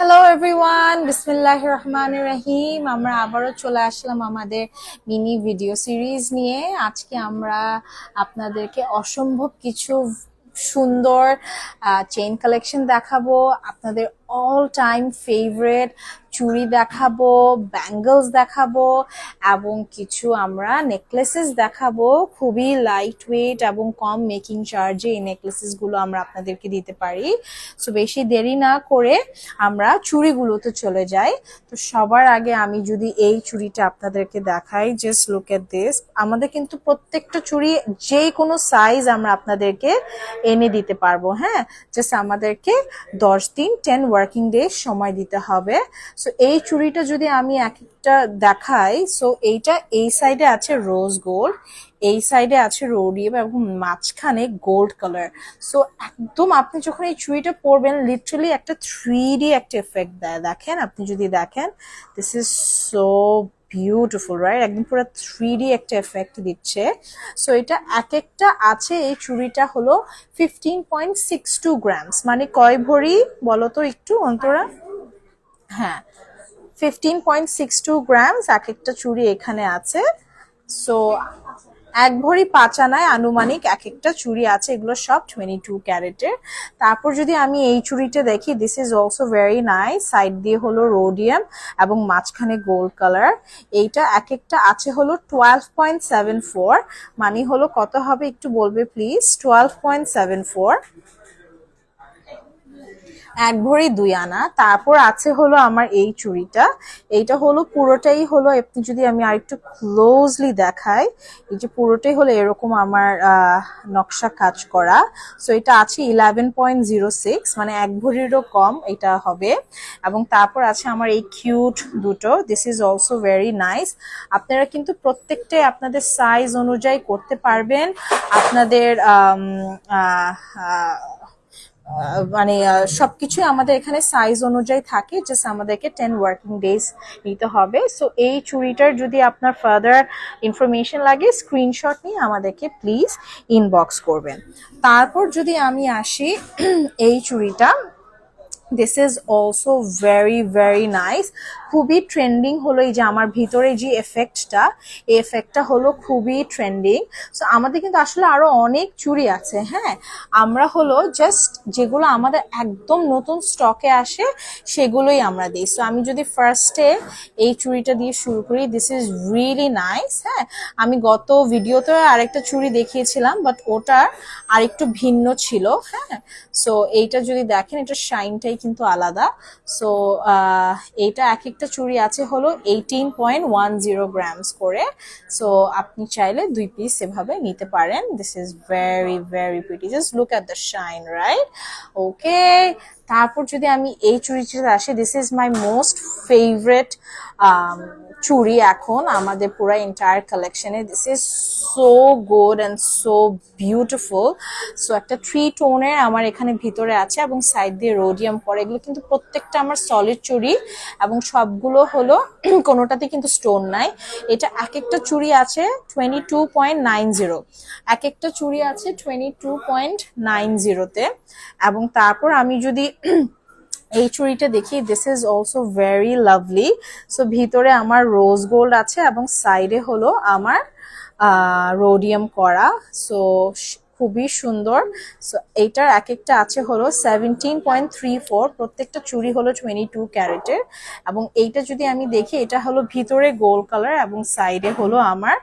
Hello everyone বিসমিল্লাহ রহমান রহিম আমরা আবারও চলে আসলাম আমাদের মিনি ভিডিও সিরিজ নিয়ে। আজকে আমরা আপনাদেরকে অসম্ভব কিছু সুন্দর চেইন কালেকশন দেখাবো, আপনাদের অল টাইম ফেভারেট চুড়ি দেখাবো ব্যাঙ্গলস দেখাবো, এবং কিছু আমরা নেকলেসেস দেখাবো, খুবই লাইট ওয়েট এবং কম মেকিং চার্জে এই নেকলেসেসগুলো আমরা আপনাদেরকে দিতে পারি। সো বেশি দেরি না করে আমরা চুড়িগুলোতে চলে যাই। তো, সবার আগে আমি যদি এই চুড়িটা আপনাদেরকে দেখাই জাস্ট লুক এট দিস আমাদের কিন্তু প্রত্যেকটা চুড়ি যে কোনো সাইজ আমরা আপনাদেরকে এনে দিতে পারব হ্যাঁ? জাস্ট আমাদেরকে দশ দিন টেন ওয়ার্কিং ডে সময় দিতে হবে। সো এই চুড়িটা যদি আমি এক একটা দেখাই সো এইটা এই সাইডে আছে রোজ গোল্ড এই সাইডে আছে রোডিয়াম এবং মাঝখানে গোল্ড কালার সো একদম আপনি যখন এই চুড়িটা পরবেন লিটারালি একটা থ্রি ডি একটা এফেক্ট দেয়। দেখেন, আপনি যদি দেখেন this is so beautiful right একদম পুরো থ্রি একটা এফেক্ট দিচ্ছে। সো এটা এক একটা আছে, এই চুড়িটা হলো fifteen point six two grams মানে কয় ভরি বলো তো একটু অন্তরা? হ্যাঁ fifteen point six two grams এক একটা চুড়ি এখানে আছে। সো এক ভরি পাঁচ আনায় আনুমানিক এক একটা চুড়ি আছে, এগুলো সব টোয়েন্টি টু ক্যারেটের। তারপর যদি আমি এই চুড়িটা দেখি this is also very nice side দিয়ে হলো রোডিয়াম এবং মাঝখানে গোল্ড কালার এইটা এক একটা আছে হলো টুয়েলভ পয়েন্ট সেভেন ফোর মানে হলো কত হবে একটু বলবে please twelve point seven four এক ভরি দুই আনা। তারপর আছে হলো আমার এই চুড়িটা। এইটা হলো পুরোটাই হলো, আপনি যদি আমি আরেকটু ক্লোজলি দেখাই, এই যে পুরোটাই হলো এরকম আমার নকশা কাজ করা। সো এটা আছে ইলেভেন পয়েন্ট জিরো সিক্স মানে এক ভরিরও কম এটা হবে। এবং তারপর আছে আমার এই কিউট দুটো। This is also very nice আপনারা কিন্তু প্রত্যেকটাই আপনাদের সাইজ অনুযায়ী করতে পারবেন। আপনাদের মানে সবকিছু আমাদের এখানে সাইজ অনুযায়ী থাকে জাস্ট আমাদেরকে টেন ওয়ার্কিং ডেজ নিতে হবে। সো এই চুড়িটার যদি আপনার ফার্দার ইনফরমেশন লাগে স্ক্রিনশট নিয়ে আমাদেরকে প্লিজ ইনবক্স করবেন। তারপর যদি আমি আসি, এই চুড়িটা this is also very very nice খুবই ট্রেন্ডিং হলো এই যে আমার ভিতরে যে এফেক্টটা এই এফেক্টটা হলো খুবই ট্রেন্ডিং সো আমাদের কিন্তু আসলে আরও অনেক চুরি আছে হ্যাঁ? আমরা হলো জাস্ট যেগুলো আমাদের একদম নতুন স্টকে আসে, সেগুলোই আমরা দিই। সো আমি যদি ফার্স্টে এই চুরিটা দিয়ে শুরু করি দিস ইজ রিয়েলি নাইস হ্যাঁ? আমি গত ভিডিওতে আরেকটা চুরি দেখিয়েছিলাম বাট ওটার আরেকটু ভিন্ন ছিল হ্যাঁ? সো এইটা যদি দেখেন এটা শাইনটাই কিন্তু আলাদা। সো এইটা এক একটা চুড়ি আছে হলো eighteen point one zero grams করে। সো আপনি চাইলে দুই পিস এভাবে নিতে পারেন। This is very very pretty just look at the shine right okay তারপর যদি আমি এই চুড়িটাতে আসি this is my most favourite চুড়ি এখন আমাদের পুরো এন্টায়ার কালেকশনে this is so good and so beautiful so একটা থ্রি টোনের আমার এখানে ভিতরে আছে এবং সাইড দিয়ে রোডিয়াম পরে এগুলো কিন্তু প্রত্যেকটা আমার সলিড চুড়ি এবং সবগুলো হলো কোনোটাতে কিন্তু স্টোন নাই। এটা এক একটা চুড়ি আছে twenty two point nine zero এক একটা চুড়ি আছে টোয়েন্টি টু পয়েন্ট নাইন জিরোতে এবং তারপর আমি যদি এই চুড়িটা দেখি this is also very lovely so ভিতরে আমার রোজ গোল্ড আছে এবং সাইডে হলো আমার রোডিয়াম করা। সো খুবই সুন্দর। সো এইটার এক একটা আছে হলো সেভেন্টিন পয়েন্ট থ্রি ফোর প্রত্যেকটা চুরি হলো টোয়েন্টি টু ক্যারেটের। এবং এইটা যদি আমি দেখি, এটা হলো ভিতরে গোল্ড কালার এবং সাইডে হলো আমার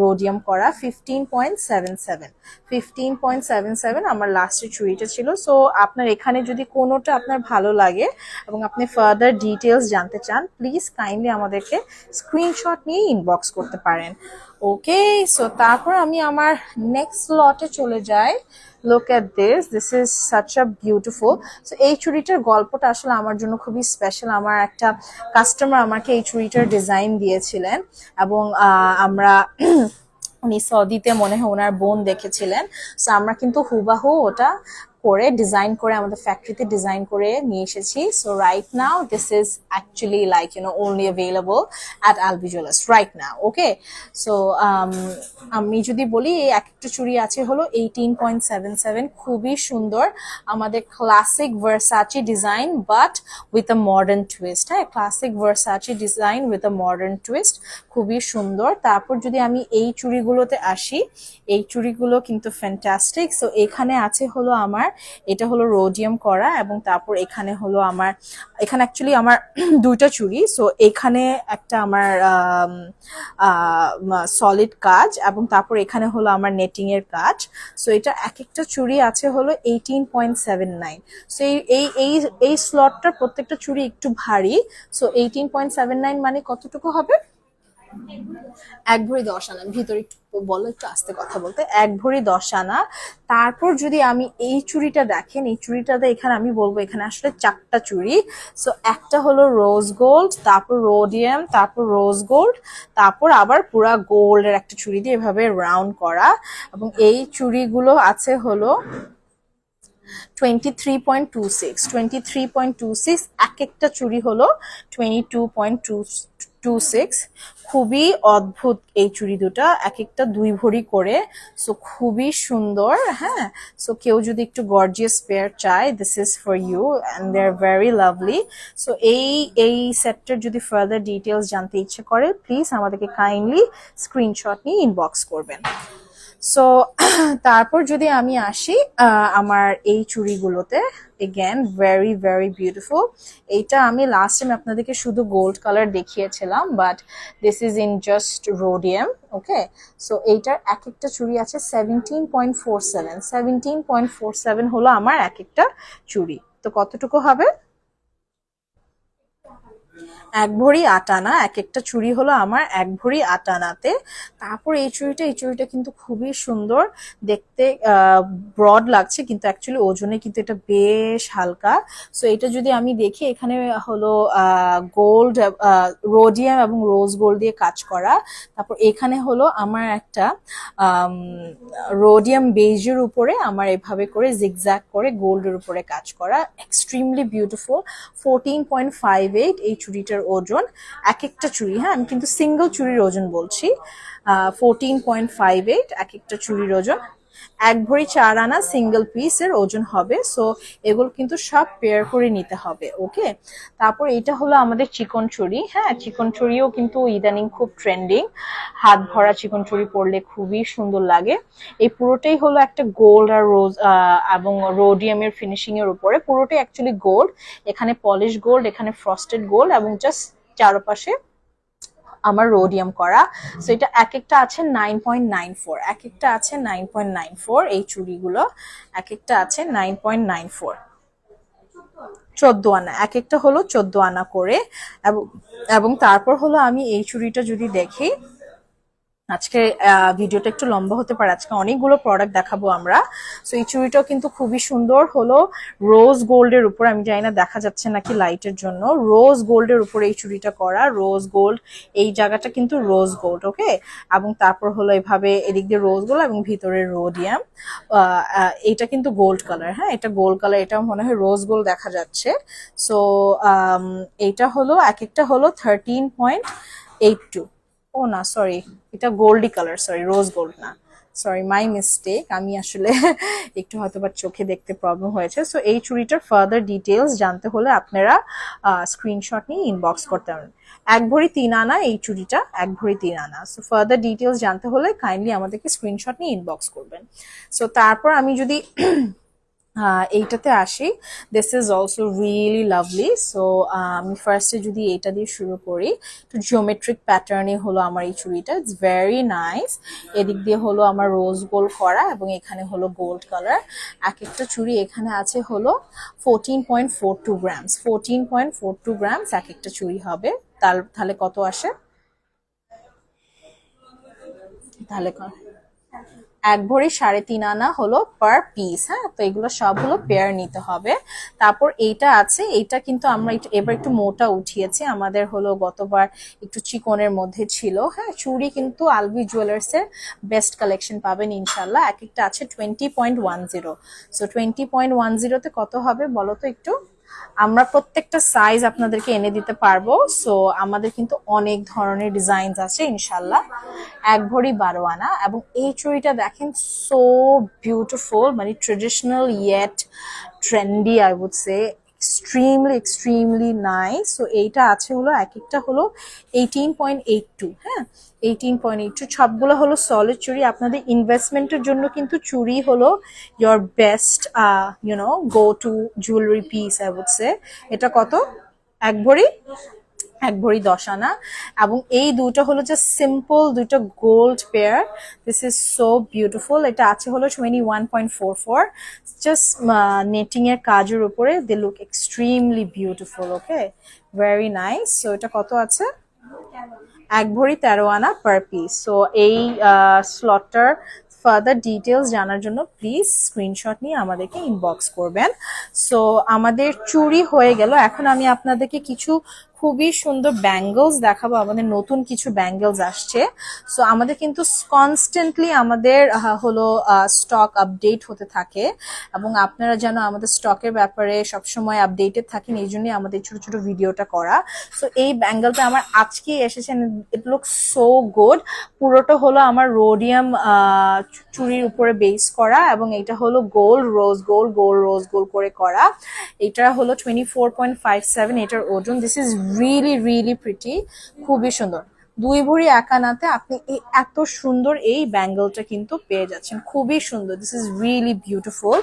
রোডিয়াম করা fifteen point seven seven fifteen point seven seven আমার লাস্টের চুরিটা ছিল। সো আপনার এখানে যদি কোনোটা আপনার ভালো লাগে এবং আপনি ফার্দার ডিটেলস জানতে চান প্লিজ কাইন্ডলি আমাদেরকে স্ক্রিনশট নিয়ে ইনবক্স করতে পারেন। ওকে সো তারপর আমি আমার নেক্সট লটে চলে যাই। Look at this this is such a beautiful so এই চুড়িটার গল্পটা আসলে আমার জন্য খুবই স্পেশাল আমার একটা কাস্টমার আমাকে এই চুড়িটার ডিজাইন দিয়েছিলেন এবং আমরা উনি সৌদিতে মনে হয় ওনার বোন দেখেছিলেন। সো আমরা কিন্তু হুবাহু ওটা করে ডিজাইন করে, আমাদের ফ্যাক্টরিতে ডিজাইন করে নিয়ে এসেছি। So right now this is actually like you know only available at Alvi jewellers right now okay so আমি যদি বলি, এই এক একটা চুড়ি আছে হলো এইটিন পয়েন্ট সেভেন সেভেন খুবই সুন্দর। আমাদের classic Versace design but with a modern twist হ্যাঁ? Classic Versace design with a modern twist খুবই সুন্দর। তারপর যদি আমি এই চুড়িগুলোতে আসি, এই চুড়িগুলো কিন্তু ফ্যান্টাস্টিক সো এখানে আছে হলো আমার এটা হলো রোডিয়াম করা এবং তারপর এখানে হলো আমার, এখানে অ্যাকচুয়ালি আমার দুইটা চুড়ি সো এখানে একটা আমার সলিড কাজ এবং তারপর এখানে হলো আমার নেটিং এর কাজ। সো এটা এক একটা চুড়ি আছে হলো eighteen point seven nine so এই এই এই স্লটটার প্রত্যেকটা চুড়ি একটু ভারী। So eighteen point seven nine মানে কতটুকু হবে? এক ভরি দশ আনা, ভিতরে একটু বলো, একটু আস্তে কথা বলতে। এক ভরি দশ আনা। তারপর যদি আমি এই চুড়িটা দেখেন, এই চুড়িটাতে এখানে আমি বলব, এখানে আসলে চারটা চুড়ি। সো একটা হলো রোজ গোল্ড তারপর রোডিয়াম তারপর রোজ গোল্ড তারপর আবার পুরা গোল্ডের একটা চুড়ি দিয়ে এভাবে রাউন্ড করা। এবং এই চুড়িগুলো আছে হলো twenty three point two six twenty three point two six এক একটা চুড়ি হলো twenty two point two two six খুবই অদ্ভুত এই চুড়ি দুটা এক একটা দুই ভরি করে। সো খুবই সুন্দর হ্যাঁ? সো কেউ যদি একটু গর্জিয়াস পেয়ার চায় this is for you and they are very lovely so এই এই সেটটার যদি ফার্দার ডিটেলস জানতে ইচ্ছে করে প্লিজ আমাদেরকে কাইন্ডলি স্ক্রিনশট নিয়ে ইনবক্স করবেন। সো তারপর যদি আমি আসি আমার এই চুড়িগুলোতে এগেন ভেরি ভেরি বিউটিফুল এইটা আমি লাস্ট টাইম আপনাদেরকে শুধু গোল্ড কালার দেখিয়েছিলাম but this is in just rhodium okay so এইটার এক একটা চুড়ি আছে seventeen point four seven seventeen point four seven হলো আমার এক একটা চুড়ি। তো কতটুকু হবে? এক ভরি আটানা এক একটা চুড়ি হলো আমার এক ভরি আটানাতে তারপর এই চুড়িটা এই চুড়িটা কিন্তু খুবই সুন্দর, দেখতে ব্রড লাগছে, কিন্তু অ্যাকচুয়ালি ওজনে কিন্তু এটা বেশ হালকা। সো এটা যদি আমি দেখি, এখানে হলো গোল্ড রোডিয়াম এবং রোজ গোল্ড দিয়ে কাজ করা। তারপর এখানে হলো আমার একটা রোডিয়াম বেজের উপরে আমার এভাবে করে জিগজ্যাগ করে গোল্ডের উপরে কাজ করা। Extremely beautiful fourteen point five eight এই চুড়িটার ওজন এক একটা চুড়ি হ্যাঁ? আমি কিন্তু সিঙ্গেল চুড়ির ওজন বলছি। ফোরটিন পয়েন্ট ফাইভ এইট এক একটা চুড়ির ওজন। এক ভরি চার আনা সিঙ্গেল পিসের ওজন হবে সো এগুলো কিন্তু সব পেয়ার করে নিতে হবে ওকে তারপর এটা হলো আমাদের চিকন চুড়ি হ্যাঁ? চিকন চুড়িও কিন্তু ইদানিং খুব ট্রেন্ডিং হাত ভরা চিকন চুড়ি পরলে খুবই সুন্দর লাগে। এই পুরোটাই হলো একটা গোল্ড আর রোজ এবং রোডিয়ামের ফিনিশিং এর উপরে, পুরোটাই অ্যাকচুয়ালি গোল্ড এখানে পলিশ গোল্ড এখানে ফ্রস্টেড গোল্ড এবং জাস্ট চারপাশে আমার রোডিয়াম করা। সো এটা এক একটা আছে নাইন পয়েন্ট নাইন ফোর এক একটা আছে নাইন পয়েন্ট নাইন ফোর এই চুড়িগুলো। এক একটা আছে নাইন পয়েন্ট নাইন ফোর চোদ্দ আনা। এক একটা হলো চোদ্দ আনা করে। এবং তারপর হলো আমি এই চুড়িটা যদি দেখি আজকে ভিডিওটা একটু লম্বা হতে পারে। আজকে অনেকগুলো প্রোডাক্ট দেখাবো আমরা। সো এই চুড়িটাও কিন্তু খুবই সুন্দর হলো রোজ গোল্ডের উপর। আমি জানি না, দেখা যাচ্ছে নাকি লাইটের জন্য। রোজ গোল্ডের উপর এই চুড়িটা করা। রোজ গোল্ড এই জায়গাটা কিন্তু রোজ গোল্ড ওকে এবং তারপর হলো এভাবে এদিক দিয়ে রোজ গোল্ড এবং ভিতরে রোডিয়াম এটা কিন্তু গোল্ড কালার হ্যাঁ? এটা গোল্ড কালার এটা মনে হয় রোজ গোল্ড দেখা যাচ্ছে। সো এটা হলো, এক একটা হলো থার্টিন পয়েন্ট এইট টু ও না সরি এটা Goldie colour sorry rose gold না। সরি মাই মিস্টেক আমি আসলে একটু হয়তো বা চোখে দেখতে প্রবলেম হয়েছে। সো এই চুরিটার ফার্দার ডিটেলস জানতে হলে আপনারা স্ক্রিনশট নিয়ে ইনবক্স করতে পারেন। এক ভরি তিন আনা এই চুড়িটা, এক ভরি তিন আনা। সো ফার্দার ডিটেলস জানতে হলে কাইন্ডলি আমাদেরকে স্ক্রিনশট নিয়ে ইনবক্স করবেন। সো তারপর আমি যদি এইটাতে আসি। This is also really lovely so আমি ফার্স্টে যদি এইটা দিয়ে শুরু করি একটু জিওমেট্রিক প্যাটার্নে হলো আমার এই চুড়িটা। ইটস ভেরি নাইস এদিক দিয়ে হলো আমার রোজ গোল্ড করা এবং এখানে হলো গোল্ড কালার এক একটা চুড়ি এখানে আছে হলো fourteen point four two grams fourteen point four two grams এক একটা চুড়ি হবে। তার, তাহলে কত আসে? তাহলে এক ভরি সাড়ে তিন আনা হলো পার পিস হ্যাঁ? তো এগুলো সব হলো পেয়ার নিতে হবে। তারপর এইটা আছে, এইটা কিন্তু আমরা একটু, এবার একটু মোটা উঠিয়েছি। আমাদের হলো গতবার একটু চিকনের মধ্যে ছিল হ্যাঁ? চুড়ি কিন্তু আলভি জুয়েলার্স এর বেস্ট কালেকশন পাবেন ইনশাল্লাহ এক একটা আছে twenty point one zero so twenty point one জিরোতে কত হবে বলো তো একটু? আমরা প্রত্যেকটা সাইজ আপনাদেরকে এনে দিতে পারব। সো আমাদের কিন্তু অনেক ধরনের ডিজাইনস আছে ইনশাল্লাহ এক ভরি বারো আনা এবং এই চুড়িটা দেখেন সো বিউটিফুল মানে traditional yet trendy I would say extremely extremely nice so এইটা আছে হলো, এক একটা হলো এইটিন পয়েন্ট এইট টু হ্যাঁ? এইটিন পয়েন্ট এইট টু সবগুলো হলো সলিড চুরি। আপনাদের ইনভেস্টমেন্টের জন্য কিন্তু চুরি হলো your best you know go to jewellery piece I would say এটা কত? এক ভরি? এক ভরি দশ আনা। এবং এই দুটো হলো যে সিম্পল দুটো gold pair this is so beautiful এটা আছে হলো twenty one point four four just netting এর কাজের উপরে they look extremely beautiful okay very nice so এটা কত আছে? এক ভরি তেরো আনা পার পিস সো এই স্লটটার ফার্দার ডিটেলস জানার জন্য প্লিজ স্ক্রিনশট নিয়ে আমাদেরকে ইনবক্স করবেন। সো আমাদের চুরি হয়ে গেল। এখন আমি আপনাদেরকে কিছু খুবই সুন্দর ব্যাঙ্গলস দেখাবো, আমাদের নতুন কিছু ব্যাঙ্গলস আসছে। সো আমাদের কিন্তু কনস্ট্যান্টলি আমাদের হলো স্টক আপডেট হতে থাকে এবং আপনারা যেন আমাদের স্টকের ব্যাপারে সবসময় আপডেটেড থাকেন, এই জন্যই আমাদের ছোট ছোট ভিডিওটা করা। সো এই ব্যাঙ্গলটা আমার আজকে এসেছে ইট লুক সো গুড পুরোটা হলো আমার রোডিয়াম চুরির উপরে বেস করা এবং এটা হলো গোল রোজ গোল গোল রোজ গোল করে করা। এটা হলো twenty four point five seven এটার ওজন। This is really really pretty খুবই সুন্দর। দুই ভরি একানাতে আপনি এই এত সুন্দর এই ব্যাঙ্গলটা কিন্তু পেয়ে যাচ্ছেন। খুবই সুন্দর। দিস ইজ রিয়েলি বিউটিফুল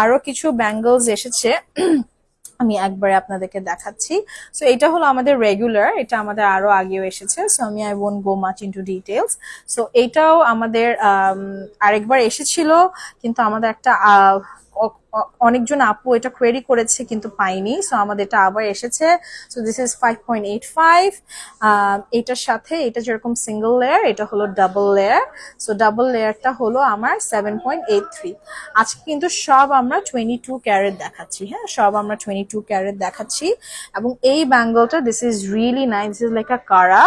আরও কিছু ব্যাঙ্গলস এসেছে। আমি একবারে আপনাদেরকে দেখাচ্ছি। সো এটা হলো আমাদের রেগুলার এটা আমাদের আরও আগেও এসেছে। সো আমি I won't go much into details so এটাও আমাদের আম, আরেকবার এসেছিল। কিন্তু আমাদের একটা অনেকজন আপু এটা কোয়েরি করেছে কিন্তু পাইনি সো আমাদের এটা আবার এসেছে। So this is five point eight five এটার সাথে এটা যেরকম সিঙ্গেল লেয়ার এটা হলো ডাবল লেয়ার সো ডাবল লেয়ারটা হলো আমার সেভেন পয়েন্ট এইট থ্রি আজকে কিন্তু সব আমরা টোয়েন্টি টু ক্যারেট দেখাচ্ছি হ্যাঁ? সব আমরা টোয়েন্টি টু ক্যারেট দেখাচ্ছি। এবং এই ব্যাঙ্গলটা this is really nice this is like a kara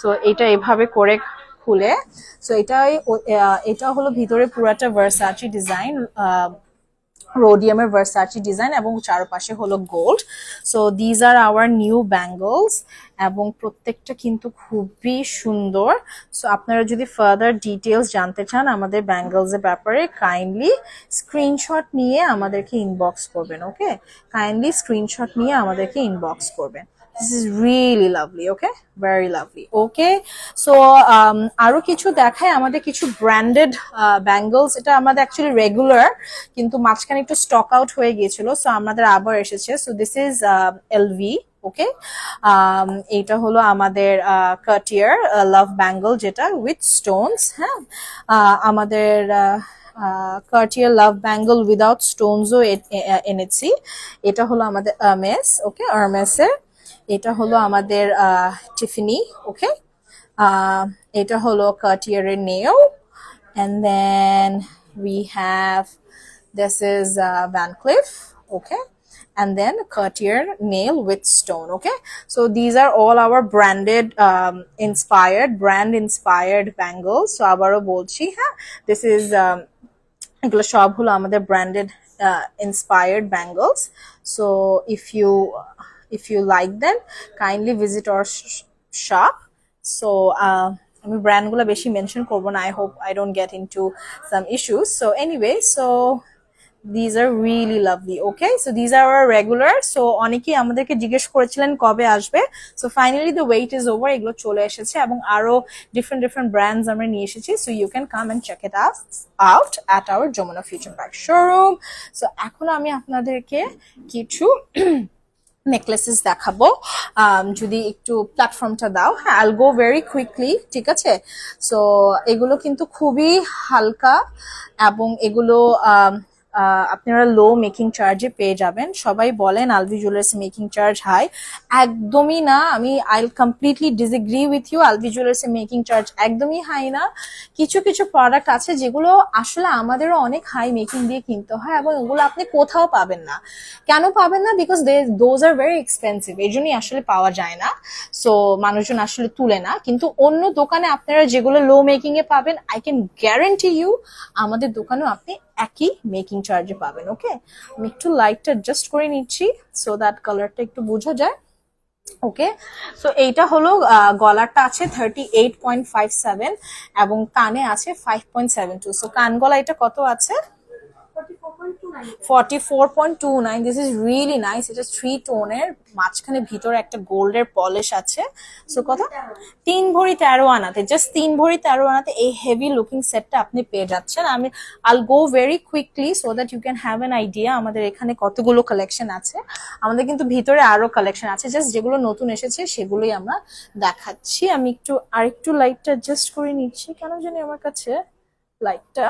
so এটা এভাবে করে খুলে। সো এটাই এটা হলো ভিতরে পুরাটা ভার্সাচি ডিজাইন রোডিয়ামের ভার্সাচি ডিজাইন এবং চারপাশে হলো gold so these are our new bangles এবং প্রত্যেকটা কিন্তু খুবই সুন্দর। সো আপনারা যদি ফার্দার ডিটেলস জানতে চান আমাদের ব্যাঙ্গলসের ব্যাপারে কাইন্ডলি স্ক্রিনশট নিয়ে আমাদেরকে ইনবক্স করবেন ওকে কাইন্ডলি স্ক্রিনশট নিয়ে আমাদেরকে ইনবক্স করবেন। This is really lovely okay very lovely okay so আরও কিছু দেখায় আমাদের কিছু ব্র্যান্ডেড ব্যাঙ্গলস এটা আমাদের অ্যাকচুয়ালি রেগুলার কিন্তু মাঝখানে একটু স্টক আউট হয়ে গিয়েছিল সো আমাদের আবার এসেছে। So this is LV okay এটা হলো আমাদের কাটিয়ার লাভ ব্যাঙ্গল যেটা উইথ স্টোনস হ্যাঁ? আহ, আমাদের কার্টিয়ার লাভ ব্যাঙ্গল উইদাউট স্টোনসও এনেছি। এটা হলো আমাদের আর্মেস ওকে আর্মেসের এটা হলো আমাদের টিফিনি ওকে এটা হলো কার্টিয়ারের নেও and then we have this is uh, Van Cleef, okay, and then Cartier nail with stone, okay. So these are all our branded, um, inspired, brand inspired bangles. So আবারও বলছি হ্যাঁ this is um, এগুলো সব হলো আমাদের branded inspired bangles so if you if you like then kindly visit our shop so আমি ব্র্যান্ডগুলো বেশি মেনশন করব না I hope I don't get into some issues so anyway so these are really lovely okay so these are our regular so অনেকেই আমাদেরকে জিজ্ঞেস করেছিলেন কবে আসবে so finally the wait is over এগুলো চলে এসেছে এবং আরও different different brands আমরা নিয়ে এসেছি so you can come and check it out out at our Jomuna Future Park showroom so এখন আমি আপনাদেরকে কিছু নেকলেসেস দেখাবো। যদি একটু প্ল্যাটফর্মটা দাও। হ্যাঁ আল গো ভেরি কুইকলি ঠিক আছে? সো এগুলো কিন্তু খুবই হালকা এবং এগুলো আপনারা লো মেকিং চার্জে পেয়ে যাবেন। সবাই বলেন Alvi jewellers making charge high একদমই না, আমি I completely disagree with you Alvi jewellers making charge একদমই হাই না। কিছু কিছু প্রোডাক্ট আছে যেগুলো আসলে আমাদেরও অনেক হাই মেকিং দিয়ে কিনতে হয় এবং ওগুলো আপনি কোথাও পাবেন না। কেন পাবেন না? Because they those are very expensive এই জন্যই আসলে পাওয়া যায় না। সো মানুষজন আসলে তুলে না। কিন্তু অন্য দোকানে আপনারা যেগুলো লো মেকিং এ পাবেন আই ক্যান গ্যারেন্টি ইউ আমাদের দোকানেও আপনি একই মেকিং চার্জে পাবেন ওকে আমি একটু লাইটটা অ্যাডজাস্ট করে নিচ্ছি সো দ্যাট কালারটা একটু বোঝা যায় ওকে সো এইটা হলো গলাটা আছে thirty eight point five seven এবং কানে আছে five point seven two so কান গলা এটা কত আছে? Forty four point two nine this is really nice এটা থ্রি টোনের মাঝখানে ভিতরে একটা গোল্ডের পলিশ আছে। সো কত? তিন ভরি তেরো আনাতে জাস্ট তিন ভরি তেরো আনাতে এই হেভি লুকিং সেটটা আপনি পেয়ে যাচ্ছেন। আমি I'll go very quickly so that you can have an idea আমাদের এখানে কতগুলো কালেকশন আছে। আমাদের কিন্তু ভিতরে আরও কালেকশন আছে জাস্ট যেগুলো নতুন এসেছে সেগুলোই আমরা দেখাচ্ছি। আমি একটু আরেকটু লাইটটা অ্যাডজাস্ট করে নিচ্ছি, কেন জানি আমার কাছে লাইটটা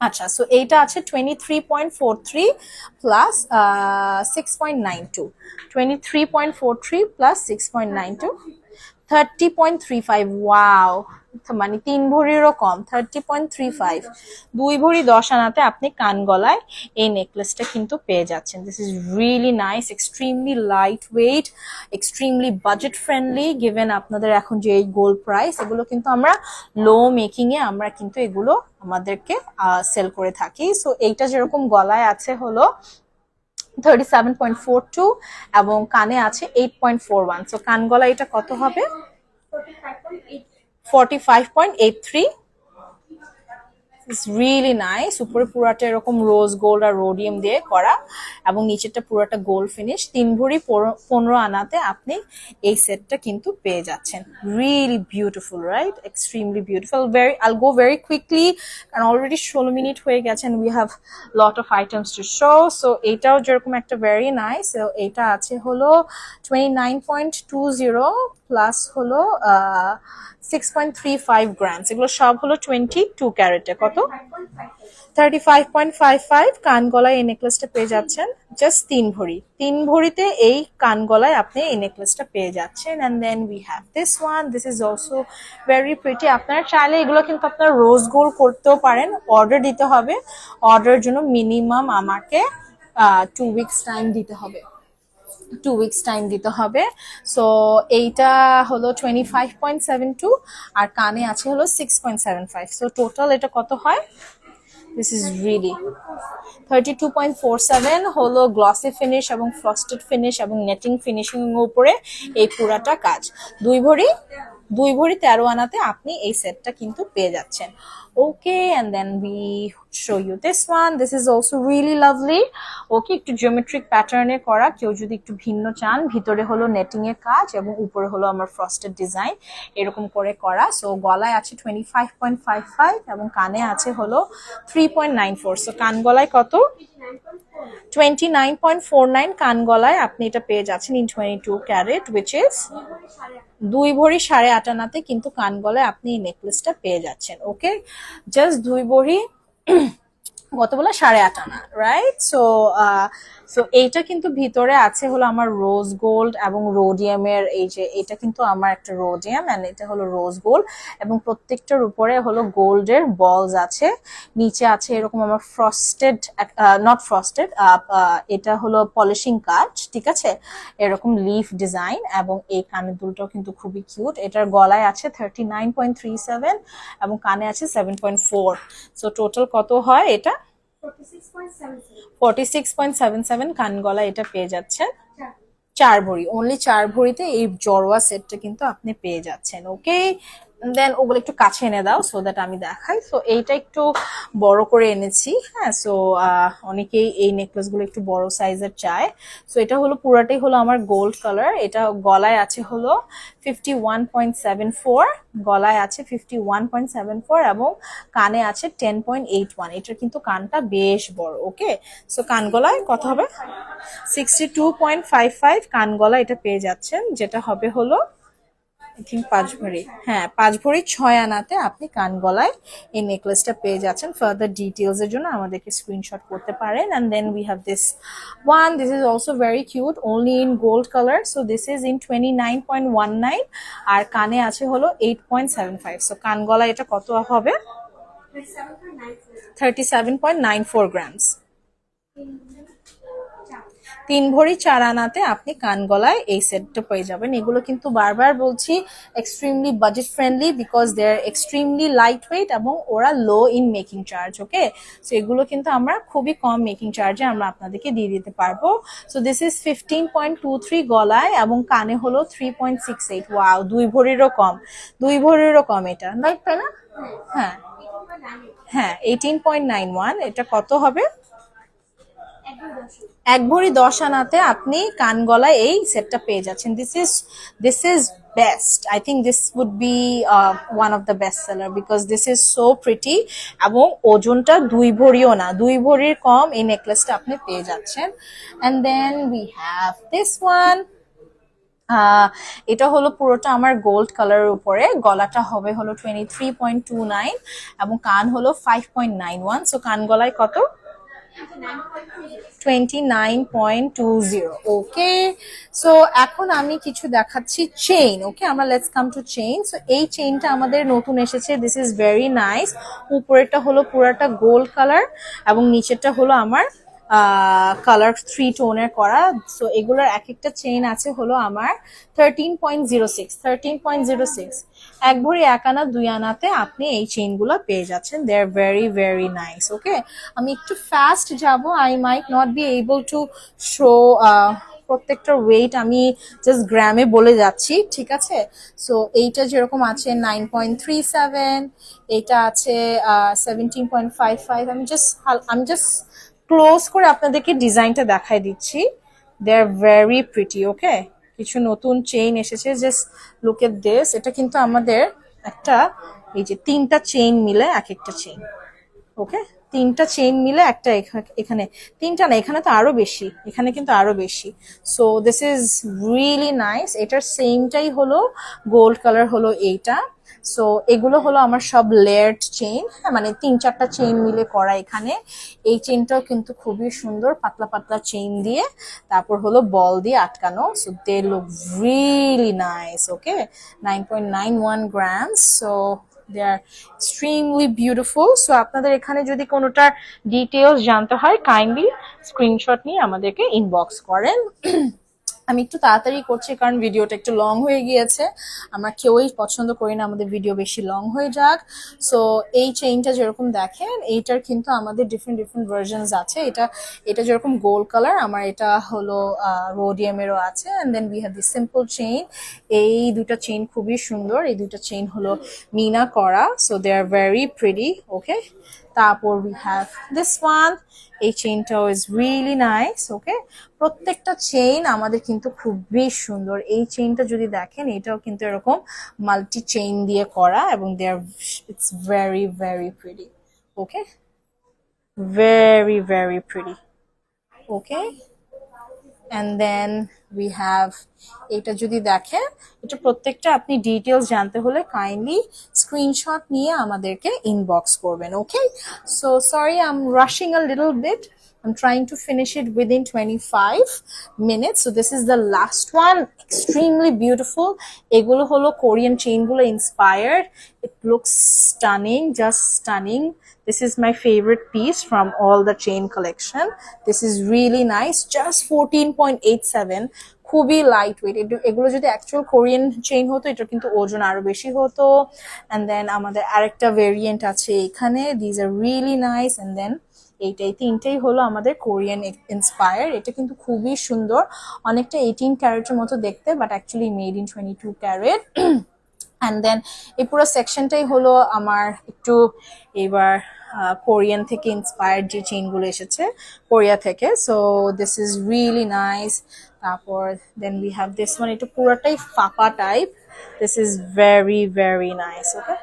আচ্ছা সো এইটা আছে twenty three point four three plus six point nine two twenty three point four three plus six point nine two thirty point three five wow মানে তিন ভরিরও কম থার্টি পয়েন্ট থ্রি ফাইভ দুই ভরি দশ আনাতে আপনি কান গলায় এই নেকলেসটা কিন্তু পেয়ে যাচ্ছেন। This is really nice extremely light weight extremely budget friendly given আপনাদের এখন যে এই গোল্ড প্রাইস এগুলো কিন্তু আমরা লো মেকিং এ আমরা কিন্তু এগুলো আমাদেরকে সেল করে থাকি। সো এইটা যেরকম গলায় আছে হলো thirty seven point four two এবং কানে আছে eight point four one so কান গলা এটা কত হবে? Forty five point eight three it's really nice উপরে পুরাটা এরকম রোজ গোল্ড আর রোডিয়াম দিয়ে করা এবং নিচেরটা পুরাটা গোল্ড ফিনিশ তিন ভরি পনেরো- আনাতে আপনি এই সেটটা কিন্তু পেয়ে যাচ্ছেন। Really beautiful right extremely beautiful very I'll go very quickly কারণ অলরেডি ষোলো মিনিট হয়ে গেছেন we have lot of items to show so এইটাও যেরকম একটা ভেরি নাইস এইটা আছে হলো twenty nine point two zero plus হলো সিক্স পয়েন্ট থ্রি ফাইভ এগুলো সব হলো টোয়েন্টি টু ক্যারেটে। কত? Thirty five point five five কান গলায় এই নেকলেসটা পেয়ে যাচ্ছেন। জাস্ট তিন ভরি। তিন ভরিতে এই কান গলায় আপনি এই নেকলেসটা পেয়ে যাচ্ছেন। And then we have this one this is also very pretty আপনারা চাইলে এগুলো কিন্তু আপনার রোজ গোল করতেও পারেন। অর্ডার দিতে হবে। অর্ডারের জন্য মিনিমাম আমাকে টু উইকস টাইম দিতে হবে। টু উইকস টাইম দিতে হবে। সো এইটা হলো twenty five point seven two আর কানে আছে হলো six point seven five so total এটা কত হয়? This is really thirty two point four seven হলো গ্লসি ফিনিশ এবং ফ্রস্টেড ফিনিশ এবং নেটিং ফিনিশিং উপরে এই পুরাটা কাজ। দুই ভরি দুই ভরি তেরো আনাতে আপনি এই সেটটা কিন্তু পেয়ে যাচ্ছেন। Okay and then we show you this one this is also really lovely okay একটু জিওমেট্রিক এ করা। কেউ যদি একটু ভিন্ন চান, ভিতরে হলো নেটিং এর কাজ এবং উপরে হলো আমার ফ্রস্টেড ডিজাইন এরকম করে করা। সো গলায় আছে twenty five point five five এবং কানে আছে হলো three point nine four so কান গলায় কত? Twenty nine point four nine কান গলায় আপনি এটা পেয়ে যাচ্ছেন in twenty two carat which is দুই ভরি সাড়ে আট আনাতে কিন্তু কান গলায় আপনি এই নেকলেসটা পেয়ে যাচ্ছেন ওকে জাস্ট দুই ভরি কত বলে সাড়ে আট আনা রাইট সো সো এইটা কিন্তু ভিতরে আছে হলো আমার রোজ গোল্ড এবং রোডিয়ামের এই যে, এটা কিন্তু আমার একটা রোডিয়াম এন্ড এটা হলো রোজ গোল্ড এবং প্রত্যেকটার উপরে হলো গোল্ডের বলস আছে। নিচে আছে এরকম আমার ফ্রস্টেড নট ফ্রস্টেড এটা হলো পলিশিং কাজ ঠিক আছে? এরকম লিফ ডিজাইন এবং এই কানের দুলটাও কিন্তু খুবই কিউট এটার গলায় আছে thirty nine point three seven এবং কানে আছে seven point four so total কত হয় এটা? Forty six point seven seven কান গলা এটা পেয়ে যাচ্ছেন। চার ভরি। অনলি চার ভরিতে এই জরোয়া সেটটা কিন্তু আপনি পেয়ে যাচ্ছেন ওকে দেন ওগুলো একটু কাছে এনে দাও সো দ্যাট আমি দেখাই। সো এইটা একটু বড় করে এনেছি হ্যাঁ? সো অনেকেই এই নেকলেসগুলো একটু বড় সাইজের চায়। সো এটা হলো, পুরাটাই হলো আমার গোল্ড কালার এটা গলায় আছে হলো fifty one point seven four গলায় আছে fifty one point seven four এবং কানে আছে টেন পয়েন্ট এইট ওয়ান এটার কিন্তু কানটা বেশ বড় ওকে সো কান গলায় কত হবে? Sixty two point five five কান গলা এটা পেয়ে যাচ্ছেন, যেটা হবে হলো আই থিঙ্ক পাঁচ ভরি। হ্যাঁ পাঁচ ভরি ছয় আনাতে আপনি কান গলায় এই নেকলেসটা পেয়ে যাচ্ছেন। ফার্দার ডিটেলস এর জন্য আমাদেরকে স্ক্রিনশট করতে পারেন। And then we have this one this is also very cute only in gold colour so this is in twenty nine point one nine আর কানে আছে হলো eight point seven five so কান গলা এটা কত হবে? Thirty seven point nine four grams তিন ভরি চার আনাতে আপনি কান গলায় এই সেটটা পেয়ে যাবেন। এগুলো কিন্তু বারবার বলছি extremely budget friendly because they are extremely light weight এবং ওরা low in making charge okay so এগুলো কিন্তু আমরা খুবই কম মেকিং চার্জে আমরা আপনাদেরকে দিয়ে দিতে পারব। So this is fifteen point two three গলায় এবং কানে হলো three point six eight wow দুই ভরিরও কম। দুই ভরিরও কম এটা। তাই না হ্যাঁ হ্যাঁ। এইটিন পয়েন্ট নাইন ওয়ান এটা কত হবে? এক ভরি দশ আনাতে আপনি কান গলায় এই সেটটা পেয়ে যাচ্ছেন। This is this is best I think this would be one of the best seller because this is so pretty এবং ওজনটা দুই ভরিও না, দুই ভরির কম এই নেকলেসটা আপনি পেয়ে যাচ্ছেন। And then we have this one এটা হলো পুরোটা আমার গোল্ড কালারের উপরে। গলাটা হবে হলো twenty three point two nine এবং কান হলো five point nine one so কান গলায় কত? Twenty nine point two zero okay so এখন আমি কিছু দেখাচ্ছি চেইন ওকে আমরা let's come to chain so এই চেইনটা আমাদের নতুন এসেছে। দিস ইজ ভেরি নাইস উপরেরটা হলো পুরাটা গোল্ড কালার এবং নিচেরটা হলো আমার কালার থ্রি টোনের করা। সো এগুলোর এক একটা চেইন আছে হলো আমার thirteen point zero six thirteen point zero six এক ভরি, এক আনা, দুই আনাতে আপনি এই চেইনগুলো পেয়ে যাচ্ছেন। They are very very nice okay আমি একটু ফাস্ট যাব। I might not be able to show প্রত্যেকটা ওয়েট আমি জাস্ট গ্রামে বলে যাচ্ছি, ঠিক আছে? সো এইটা যেরকম আছে নাইন পয়েন্ট থ্রি সেভেন এইটা আছে সেভেন্টিন পয়েন্ট ফাইভ ফাইভ আমি জাস্ট আমি জাস্ট ক্লোজ করে আপনাদেরকে ডিজাইনটা দেখাই দিচ্ছি। দে আর ভেরি প্রিটি ওকে কিছু নতুন চেইন এসেছে জাস্ট লুক দেশ এটা কিন্তু আমাদের একটা, এই যে তিনটা চেইন মিলে এক একটা চেইন ওকে তিনটা চেইন মিলে একটা এখা- এখানে, তিনটা না, এখানে তো আরও বেশি, এখানে কিন্তু আরও বেশি so this is really nice এটার সেমটাই হলো গোল্ড কালার হলো এইটা সো এগুলো হলো আমার সব লেয়ার্ড চেইন মানে তিন চারটা চেইন মিলে করা এখানে। এই চেইনটাও কিন্তু খুবই সুন্দর, পাতলা পাতলা চেইন দিয়ে। তারপর হলো বল দিয়ে আটকানো। So they look really nice okay nine point nine one grams so they are extremely beautiful so আপনাদের এখানে যদি কোনোটার ডিটেলস জানতে হয় কাইন্ডলি স্ক্রিনশট নিয়ে আমাদেরকে ইনবক্স করেন। আমি একটু তাড়াতাড়ি করছি, কারণ ভিডিওটা একটু লং হয়ে গিয়েছে। আমরা কেউই পছন্দ করি না, আমাদের ভিডিও বেশি লং হয়ে যাক। সো এই চেইনটা যেরকম দেখেন, এইটার কিন্তু আমাদের ডিফারেন্ট ডিফারেন্ট ভার্জনস আছে। এটা এটা যেরকম গোল্ড কালার আমার এটা হলো রোডিয়ামেরও আছে। And then we have the simple chain এই দুটা চেইন খুবই সুন্দর। এই দুটা চেইন হলো মিনা করা so they are very pretty okay তারপর উই হ্যাভ দিস ওয়ান এই চেইনটাও ইজ রিয়েলি নাইস ওকে প্রত্যেকটা চেইন আমাদের কিন্তু খুবই সুন্দর। এই চেইনটা যদি দেখেন, এটাও কিন্তু এরকম মাল্টি চেইন দিয়ে করা এবং they are it's very very pretty okay very very pretty okay and then we have এটা যদি দেখেন, এটা প্রত্যেকটা আপনি ডিটেলস জানতে হলে কাইন্ডলি স্ক্রিনশট নিয়ে আমাদেরকে ইনবক্স করবেন okay so sorry I am rushing a little bit I'm trying to finish it within 25 minutes. So this is the last one. Extremely beautiful. এগুলো হলো Korean চেইনগুলো inspired. It looks stunning, just stunning. This is my favorite piece from all the chain collection. This is really nice. Just 14.87. খুবই light weight এগুলো যদি actual Korean chain হতো এটা কিন্তু ওজন আরো বেশি হতো অ্যান্ড দেন আমাদের আরেকটা ভেরিয়েন্ট আছে এখানে these are really nice and then এইটাই, তিনটেই হলো আমাদের কোরিয়ান ইন্সপায়ার এটা কিন্তু খুবই সুন্দর। অনেকটা এইটিন ক্যারেটের মতো দেখতে but actually made in twenty two carat. And then এই পুরো সেকশনটাই হলো আমার একটু এবার কোরিয়ান থেকে ইন্সপায়ার্ড যে চেইনগুলো এসেছে কোরিয়া থেকে। So this is really nice তারপর then we have this one এটা পুরোটাই ফাপা type this is very very nice okay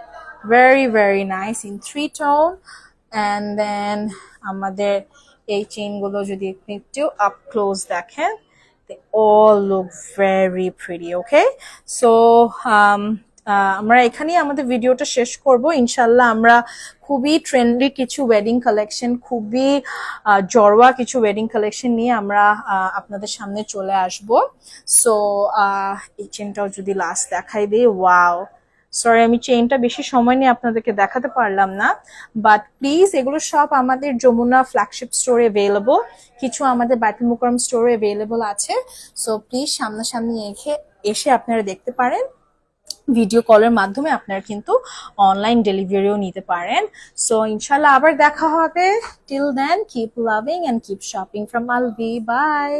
very very nice in three tone and then আমাদের এই চেইনগুলো যদি একটু আপ ক্লোজ দেখেন very pretty okay? So um, আহ, আমরা এখানেই আমাদের ভিডিওটা শেষ করব। ইনশাল্লাহ আমরা খুবই ট্রেন্ডি কিছু ওয়েডিং কালেকশন খুবই জড়োয়া কিছু ওয়েডিং কালেকশন নিয়ে আমরা আপনাদের সামনে চলে আসব। সো এই চেনটাও যদি লাস্ট দেখাই দিই ওয়াও সরি আমি চেইনটা বেশি সময় নিয়ে আপনাদেরকে দেখাতে পারলাম না বাট প্লিজ এগুলো সব আমাদের যমুনা ফ্ল্যাগশিপ স্টোরে অ্যাভেলেবল কিছু আমাদের বাইতুল মুকরম স্টোরে অ্যাভেলেবল আছে সো প্লিজ সামনাসামনি এখে এসে আপনারা দেখতে পারেন ভিডিও কলের মাধ্যমে আপনারা কিন্তু অনলাইন ডেলিভারিও নিতে পারেন সো ইনশাল্লাহ আবার দেখা হবে till then keep loving and keep shopping from Alvi bye